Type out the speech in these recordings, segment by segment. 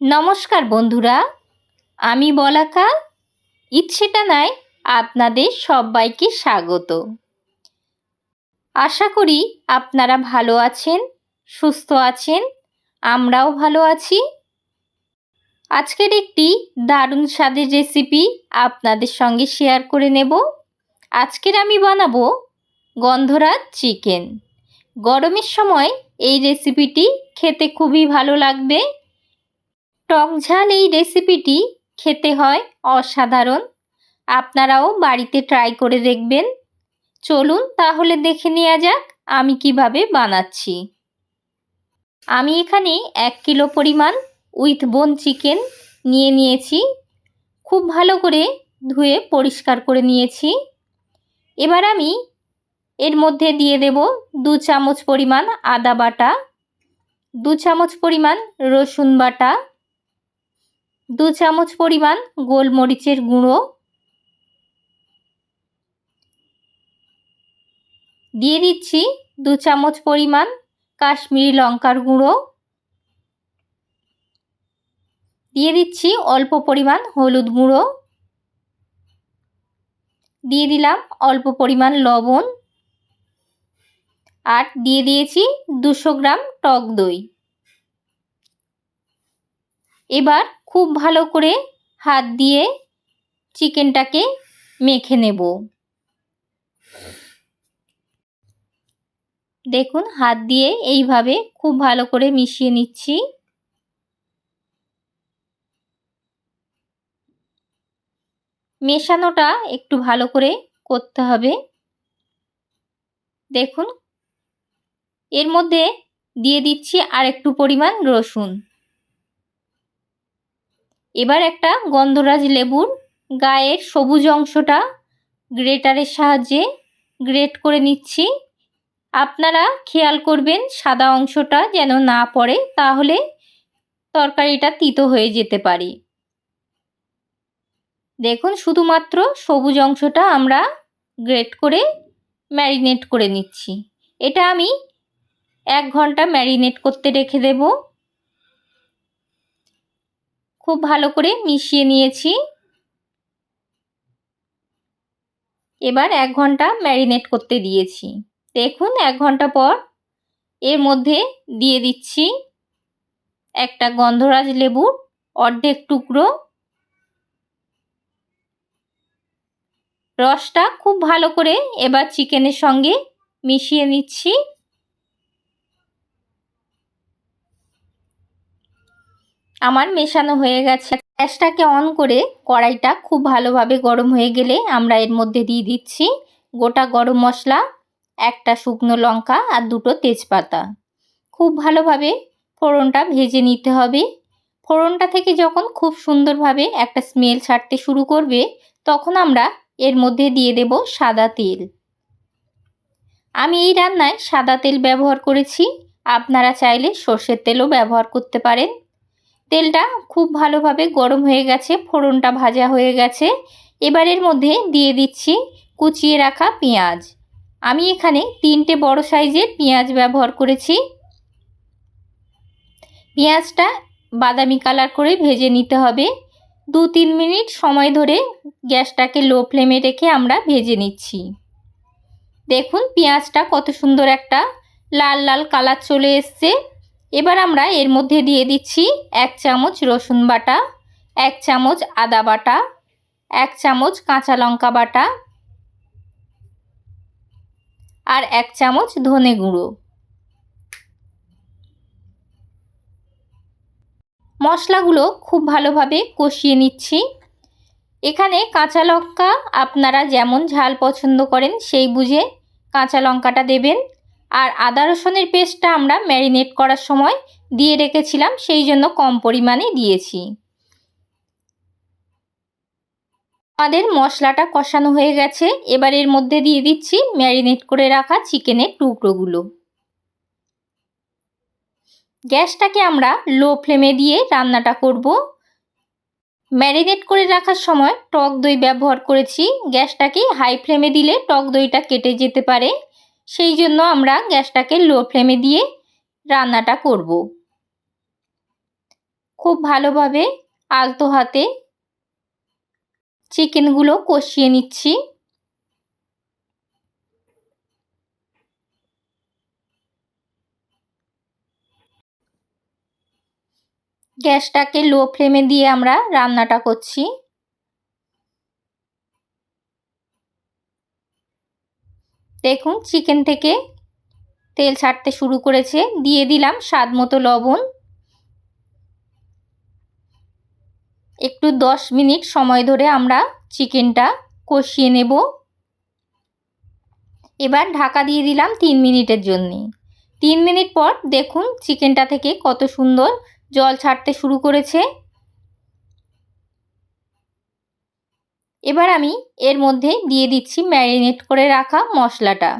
নমস্কার বন্ধুরা, আমি বলাকা। ইচ্ছেটা নাই আপনাদের সবাইকে স্বাগত। আশা করি আপনারা ভালো আছেন, সুস্থ আছেন, আমরাও ভালো আছি। আজকের একটি দারুণ স্বাদের রেসিপি আপনাদের সঙ্গে শেয়ার করে নেব। আজকের আমি বানাবো গন্ধরাজ চিকেন। গরমের সময় এই রেসিপিটি খেতে খুবই ভালো লাগবে। টক ঝাল এই রেসিপিটি খেতে হয় অসাধারণ। আপনারাও বাড়িতে ট্রাই করে দেখবেন। চলুন তাহলে দেখে নেওয়া যাক আমি কীভাবে বানাচ্ছি। আমি এখানে এক কিলো পরিমাণ উইথ বোন চিকেন নিয়ে নিয়েছি। খুব ভালো করে ধুয়ে পরিষ্কার করে নিয়েছি। এবার আমি এর মধ্যে দিয়ে দেব দু চামচ পরিমাণ আদা বাটা, দু চামচ পরিমাণ রসুন বাটা দু চামচ পরিমাণ গোলমরিচের গুঁড়ো। দিয়ে দিচ্ছি দু চামচ পরিমাণ কাশ্মীরি লঙ্কার গুঁড়ো। দিয়ে দিচ্ছি অল্প পরিমাণ হলুদ গুঁড়ো। দিয়ে দিলাম অল্প পরিমাণ লবণ। আর দিয়ে দিয়েছি দুশো গ্রাম টক দই। এবার খুব ভালো করে হাত দিয়ে চিকেনটাকে মেখে নেব। দেখুন, হাত দিয়ে এইভাবে খুব ভালো করে মিশিয়ে নিচ্ছি। মেশানোটা একটু ভালো করে করতে হবে। দেখুন, এর মধ্যে দিয়ে দিচ্ছি আর একটু পরিমাণ রসুন। এবার একটা গন্ধরাজ লেবুর গায়ের সবুজ অংশটা গ্রেটারের সাহায্যে গ্রেট করে নিচ্ছি। আপনারা খেয়াল করবেন সাদা অংশটা যেন না পড়ে, তাহলে তরকারিটা তিতো হয়ে যেতে পারে। দেখুন, শুধুমাত্র সবুজ অংশটা আমরা গ্রেট করে ম্যারিনেট করে নিচ্ছি। এটা আমি এক ঘণ্টা ম্যারিনেট করতে রেখে দেব। খুব ভালো করে মিশিয়ে নিয়েছি। এবার এক ঘণ্টা ম্যারিনেট করতে দিয়েছি। দেখুন, এক ঘণ্টা পর এর মধ্যে দিয়ে দিচ্ছি একটা গন্ধরাজ লেবুর অর্ধেক টুকরো। রসটা খুব ভালো করে এবার চিকেনের সঙ্গে মিশিয়ে নিচ্ছি। আমার মেশানো হয়ে গেছে। গ্যাসটাকে অন করে কড়াইটা খুব ভালোভাবে গরম হয়ে গেলে আমরা এর মধ্যে দিয়ে দিচ্ছি গোটা গরম মশলা, একটা শুকনো লঙ্কা আর দুটো তেজপাতা। খুব ভালোভাবে ফোড়নটা ভেজে নিতে হবে। ফোড়নটা থেকে যখন খুব সুন্দরভাবে একটা স্মেল ছাড়তে শুরু করবে, তখন আমরা এর মধ্যে দিয়ে দেব সাদা তেল। আমি এই রান্নায় সাদা তেল ব্যবহার করেছি। আপনারা চাইলে সর্ষের তেলও ব্যবহার করতে পারেন। তেলটা খুব ভালোভাবে গরম হয়ে গেছে, ফোড়নটা ভাজা হয়ে গেছে। এবারের মধ্যে দিয়ে দিচ্ছি কুচিয়ে রাখা পেঁয়াজ। আমি এখানে তিনটে বড় সাইজের পেঁয়াজ ব্যবহার করেছি। পেঁয়াজটা বাদামি কালার করে ভেজে নিতে হবে। দু তিন মিনিট সময় ধরে গ্যাসটাকে লো ফ্লেমে রেখে আমরা ভেজে নিচ্ছি। দেখুন পেঁয়াজটা কত সুন্দর একটা লাল লাল কালার চলে এসছে। এবার আমরা এর মধ্যে দিয়ে দিচ্ছি এক চামচ রসুন বাটা, এক চামচ আদা বাটা, এক চামচ কাঁচা লঙ্কা বাটা আর এক চামচ ধনে গুঁড়ো। মশলাগুলো খুব ভালোভাবে কষিয়ে নিচ্ছি। এখানে কাঁচা লঙ্কা আপনারা যেমন ঝাল পছন্দ করেন সেই বুঝে কাঁচা লঙ্কাটা দেবেন। আর আদা রসুনের পেস্টটা আমরা ম্যারিনেট করার সময় দিয়ে রেখেছিলাম, সেই জন্য কম পরিমাণে দিয়েছি। আমাদের মশলাটা কষানো হয়ে গেছে, এবার এর মধ্যে দিয়ে দিচ্ছি ম্যারিনেট করে রাখা চিকেনের টুকরোগুলো। গ্যাসটাকে আমরা লো ফ্লেমে দিয়ে রান্নাটা করব। ম্যারিনেট করে রাখার সময় টক দই ব্যবহার করেছি, গ্যাসটাকে হাই ফ্লেমে দিলে টক দইটা কেটে যেতে পারে। সেই জন্য আমরা গ্যাসটাকে লো ফ্লেমে দিয়ে রান্নাটা করব। খুব ভালোভাবে আলতো হাতে চিকেনগুলো কষিয়ে নিচ্ছি। গ্যাসটাকে লো ফ্লেমে দিয়ে আমরা রান্নাটা করছি। দেখুন চিকেন থেকে তেল ছাড়তে শুরু করেছে। দিয়ে দিলাম স্বাদ মতো লবণ। একটু দশ মিনিট সময় ধরে আমরা চিকেনটা কষিয়ে নেব। এবার ঢাকা দিয়ে দিলাম তিন মিনিটের জন্যে। তিন মিনিট পর দেখুন চিকেনটা থেকে কত সুন্দর জল ছাড়তে শুরু করেছে। এবার আমি এর মধ্যে দিয়ে দিচ্ছি ম্যারিনেট করে রাখা মশলাটা।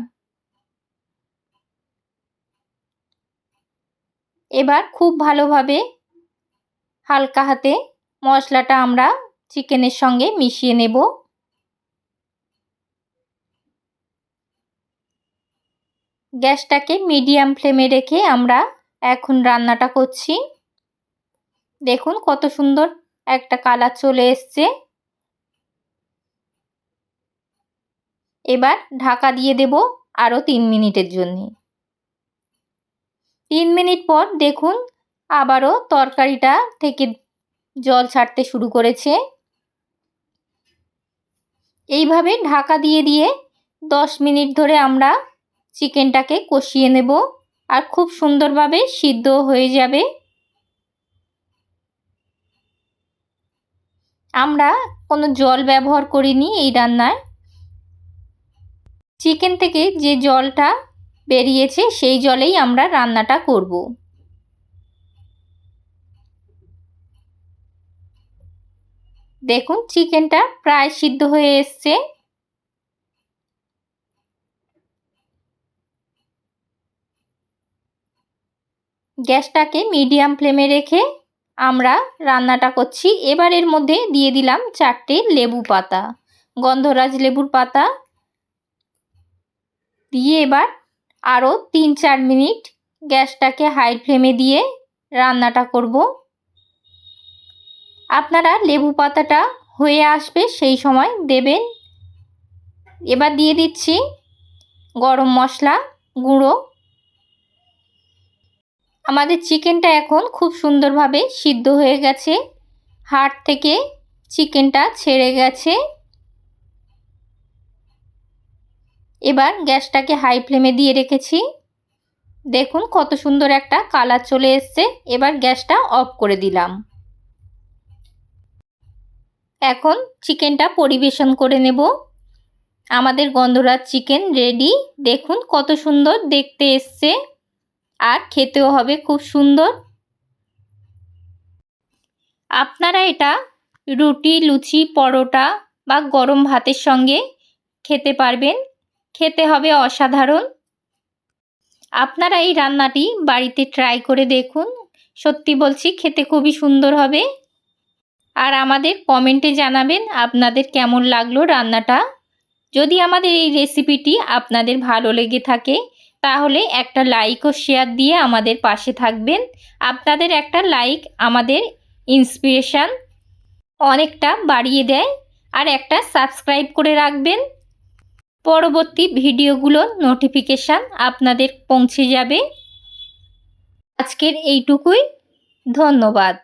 এবার খুব ভালোভাবে হালকা হাতে মশলাটা আমরা চিকেনের সঙ্গে মিশিয়ে নেব। গ্যাসটাকে মিডিয়াম ফ্লেমে রেখে আমরা এখন রান্নাটা করছি। দেখুন কত সুন্দর একটা কালার চলে এসছে। এবার ঢাকা দিয়ে দেব আরও তিন মিনিটের জন্য। তিন মিনিট পর দেখুন আবারও তরকারিটা থেকে জল ছাড়তে শুরু করেছে। এইভাবে ঢাকা দিয়ে দিয়ে দশ মিনিট ধরে আমরা চিকেনটাকে কষিয়ে নেব আর খুব সুন্দরভাবে সিদ্ধ হয়ে যাবে। আমরা কোনো জল ব্যবহার করিনি এই রান্নায়। চিকেন থেকে যে জলটা বেরিয়েছে, সেই জলেই আমরা রান্নাটা করব। দেখুন, চিকেনটা প্রায় সিদ্ধ হয়ে এসছে। গ্যাসটাকে মিডিয়াম ফ্লেমে রেখে আমরা রান্নাটা করছি। এবার এর মধ্যে দিয়ে দিলাম চারটে লেবু পাতা, গন্ধরাজ লেবুর পাতা দিয়ে এবার আরও তিন চার মিনিট গ্যাসটাকে হাই ফ্লেমে দিয়ে রান্নাটা করব। আপনারা লেবু পাতাটা হয়ে আসবে সেই সময় দেবেন। এবার দিয়ে দিচ্ছি গরম মশলা গুঁড়ো। আমাদের চিকেনটা এখন খুব সুন্দরভাবে সিদ্ধ হয়ে গেছে। হাড় থেকে চিকেনটা ছেড়ে গেছে। এবার গ্যাসটাকে হাই ফ্লেমে দিয়ে রেখেছি। দেখুন কত সুন্দর একটা কালার চলে এসছে। এবার গ্যাসটা অফ করে দিলাম। এখন চিকেনটা পরিবেশন করে নেব। আমাদের গন্ধরাজ চিকেন রেডি। দেখুন কত সুন্দর দেখতে এসছে। আর খেতেও হবে খুব সুন্দর। আপনারা এটা রুটি, লুচি, পরোটা বা গরম ভাতের সঙ্গে খেতে পারবেন। খেতে হবে অসাধারণ। আপনারা এই রান্নাটি বাড়িতে ট্রাই করে দেখুন। সত্যি বলছি, খেতে খুবই সুন্দর হবে। আর আমাদের কমেন্টে জানাবেন আপনাদের কেমন লাগল রান্নাটা। যদি আমাদের এই রেসিপিটি আপনাদের ভালো লেগে থাকে, তাহলে একটা লাইক ও শেয়ার দিয়ে আমাদের পাশে থাকবেন। আপনাদের একটা লাইক আমাদের ইন্সপিরেশান অনেকটা বাড়িয়ে দেয়। আর একটা সাবস্ক্রাইব করে রাখবেন। পরবর্তী ভিডিওগুলোর নোটিফিকেশান আপনাদের পৌঁছে যাবে। আজকের এইটুকুই। ধন্যবাদ।